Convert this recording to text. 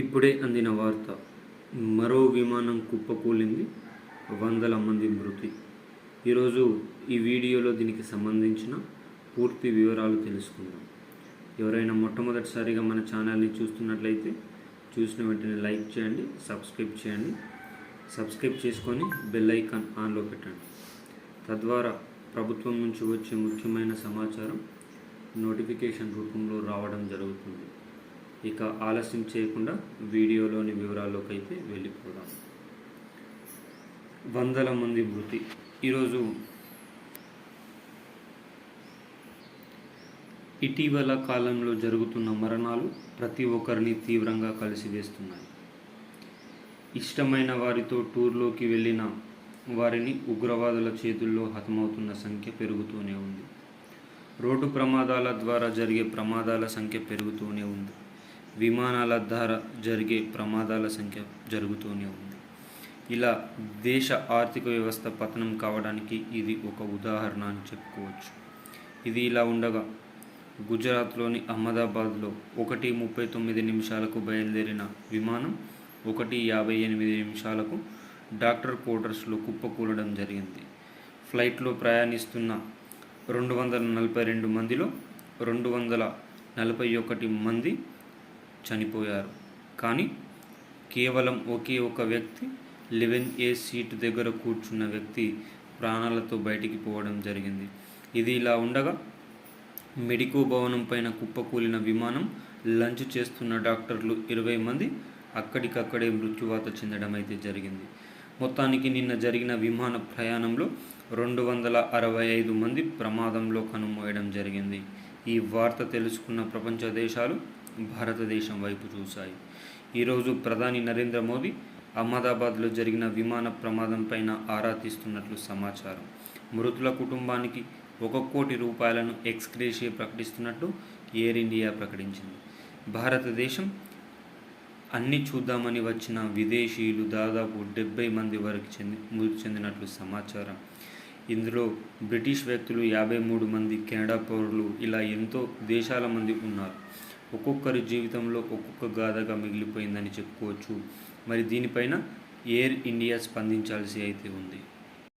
ఇప్పుడే అందిన వార్త. మరో విమానం కుప్పకూలింది. వందల మంది మృతి. ఈరోజు ఈ వీడియోలో దీనికి సంబంధించిన పూర్తి వివరాలు తెలుసుకుందాం. ఎవరైనా మొట్టమొదటిసారిగా మన ఛానల్ని చూస్తున్నట్లయితే చూసిన వెంటనే లైక్ చేయండి సబ్స్క్రైబ్ చేయండి. సబ్స్క్రైబ్ చేసుకొని బెల్ ఐకాన్ ఆన్లో పెట్టండి. తద్వారా ప్రభుత్వం నుంచి వచ్చే ముఖ్యమైన సమాచారం నోటిఫికేషన్ రూపంలో రావడం జరుగుతుంది. ఇక ఆలస్యం చేయకుండా వీడియోలోని వివరాల్లోకి అయితే వెళ్ళిపోదాం. వందల మంది మృతి. ఈరోజు ఇటీవల కాలంలో జరుగుతున్న మరణాలు ప్రతి ఒక్కరిని తీవ్రంగా కలిసివేస్తున్నాయి. ఇష్టమైన వారితో టూర్లోకి వెళ్ళిన వారిని ఉగ్రవాదుల చేతుల్లో హతమవుతున్న సంఖ్య పెరుగుతూనే ఉంది. రోడ్డు ప్రమాదాల ద్వారా జరిగే ప్రమాదాల సంఖ్య పెరుగుతూనే ఉంది. విమానాల ద్వారా జరిగే ప్రమాదాల సంఖ్య జరుగుతూనే ఉంది. ఇలా దేశ ఆర్థిక వ్యవస్థ పతనం కావడానికి ఇది ఒక ఉదాహరణ అని చెప్పుకోవచ్చు. ఇది ఇలా ఉండగా గుజరాత్లోని అహ్మదాబాద్లో ఒకటి ముప్పై తొమ్మిది నిమిషాలకు బయలుదేరిన విమానం ఒకటి యాభై ఎనిమిది నిమిషాలకు డాక్టర్ క్వార్టర్స్లో కుప్పకూలడం జరిగింది. ఫ్లైట్లో ప్రయాణిస్తున్న రెండు వందల నలభై రెండు మందిలో రెండు వందల నలభై ఒకటి మంది చనిపోయారు. కానీ కేవలం ఒకే ఒక వ్యక్తి లెవెన్ ఏ సీట్ దగ్గర కూర్చున్న వ్యక్తి ప్రాణాలతో బయటికి పోవడం జరిగింది. ఇది ఇలా ఉండగా మెడికో భవనం పైన కుప్పకూలిన విమానం లంచ్ చేస్తున్న డాక్టర్లు ఇరవై మంది అక్కడికక్కడే మృత్యువాత చెందడం అయితే జరిగింది. మొత్తానికి నిన్న జరిగిన విమాన ప్రయాణంలో రెండు వందల అరవై ఐదు మంది ప్రమాదంలో కనుమోయడం జరిగింది. ఈ వార్త తెలుసుకున్న ప్రపంచ దేశాలు భారతదేశం వైపు చూశాయి. ఈరోజు ప్రధాని నరేంద్ర మోదీ అహ్మదాబాద్లో జరిగిన విమాన ప్రమాదం పైన ఆరా తీస్తున్నట్లు సమాచారం. మృతుల కుటుంబానికి ఒక కోటి రూపాయలను ఎక్స్గ్రేషియా ప్రకటిస్తున్నట్టు ఎయిర్ ఇండియా ప్రకటించింది. భారతదేశం అన్ని చూద్దామని వచ్చిన విదేశీయులు దాదాపు డెబ్బై మంది వరకు చెంది మృతి చెందినట్లు సమాచారం. ఇందులో బ్రిటిష్ వ్యక్తులు యాభై మూడు మంది కెనడా పౌరులు ఇలా ఎంతో దేశాల మంది ఉన్నారు. ఒక్కొక్కరి జీవితంలో ఒక్కొక్క గాథగా మిగిలిపోయిందని చెప్పుకోవచ్చు. మరి దీనిపైన ఎయిర్ ఇండియా స్పందించాల్సి అయితే ఉంది.